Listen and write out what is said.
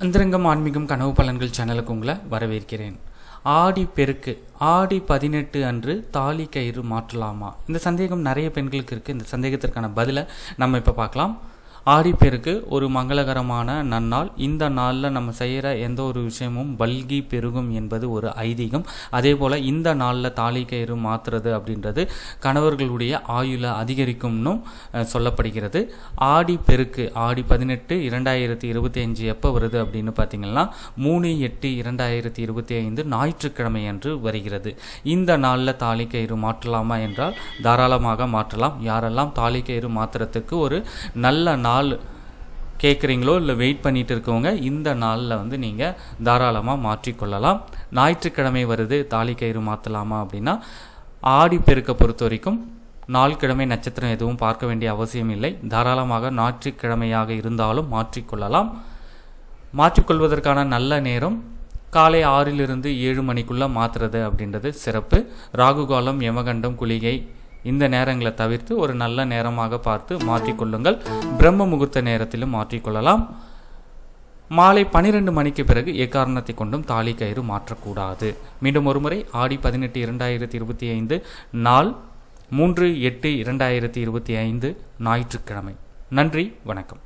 அந்தரங்கம் ஆன்மீகம் கனவு பலன்கள் சேனலுக்கு உங்களை வரவேற்கிறேன். ஆடி பெருக்கு ஆடி பதினெட்டு அன்று தாலி கயிறு மாற்றலாமா? இந்த சந்தேகம் நிறைய பெண்களுக்கு இருக்குது இந்த சந்தேகத்திற்கான பதிலை நம்ம இப்போ பார்க்கலாம். ஆடிப்பெருக்கு ஒரு மங்களகரமான நன்னாள். இந்த நாளில் நம்ம செய்கிற எந்த ஒரு விஷயமும் பல்கி பெருகும் என்பது ஒரு ஐதீகம். அதே போல் இந்த நாளில் தாலி கயிறு மாற்றுறது அப்படின்றது கணவர்களுடைய ஆயுளை அதிகரிக்கும்னும் சொல்லப்படுகிறது. ஆடி பெருக்கு ஆடி பதினெட்டு இரண்டாயிரத்தி இருபத்தி அஞ்சு எப்போ வருது அப்படின்னு பார்த்தீங்கன்னா மூணு எட்டு இரண்டாயிரத்தி இருபத்தி ஐந்து ஞாயிற்றுக்கிழமை அன்று வருகிறது. இந்த நாளில் தாலி கயிறு மாற்றலாமா என்றால் தாராளமாக மாற்றலாம். யாரெல்லாம் தாலி கயிறு மாற்றுறதுக்கு ஒரு நல்ல நாள் கேட்குறீங்களோ இல்லை வெயிட் பண்ணிட்டு இருக்கவங்க இந்த நாளில் வந்து நீங்கள் தாராளமாக மாற்றிக்கொள்ளலாம் ஞாயிற்றுக்கிழமை வருது தாலி கயிறு மாற்றலாமா அப்படின்னா ஆடி பெருக்க பொறுத்த வரைக்கும் நாள் கிழமை நட்சத்திரம் எதுவும் பார்க்க வேண்டிய அவசியம் இல்லை. தாராளமாக ஞாயிற்றுக்கிழமையாக இருந்தாலும் மாற்றிக்கொள்ளலாம் மாற்றிக்கொள்வதற்கான நல்ல நேரம் காலை ஆறிலிருந்து ஏழு மணிக்குள்ளே மாற்றுறது அப்படின்றது சிறப்பு. ராகு காலம் யமகண்டம் குளிகை இந்த நேரங்களை தவிர்த்து ஒரு நல்ல நேரமாக பார்த்து மாற்றிக்கொள்ளுங்கள். பிரம்ம முகூர்த்த நேரத்திலும் மாற்றிக்கொள்ளலாம். மாலை பனிரெண்டு மணிக்கு பிறகு எக்காரணத்தை கொண்டும் தாலி கயிறு மாற்றக்கூடாது. மீண்டும் ஒருமுறை ஆடி பதினெட்டு இரண்டாயிரத்தி இருபத்தி ஐந்து நாள் மூன்று எட்டு இரண்டாயிரத்தி இருபத்தி ஐந்து ஞாயிற்றுக்கிழமை. நன்றி வணக்கம்.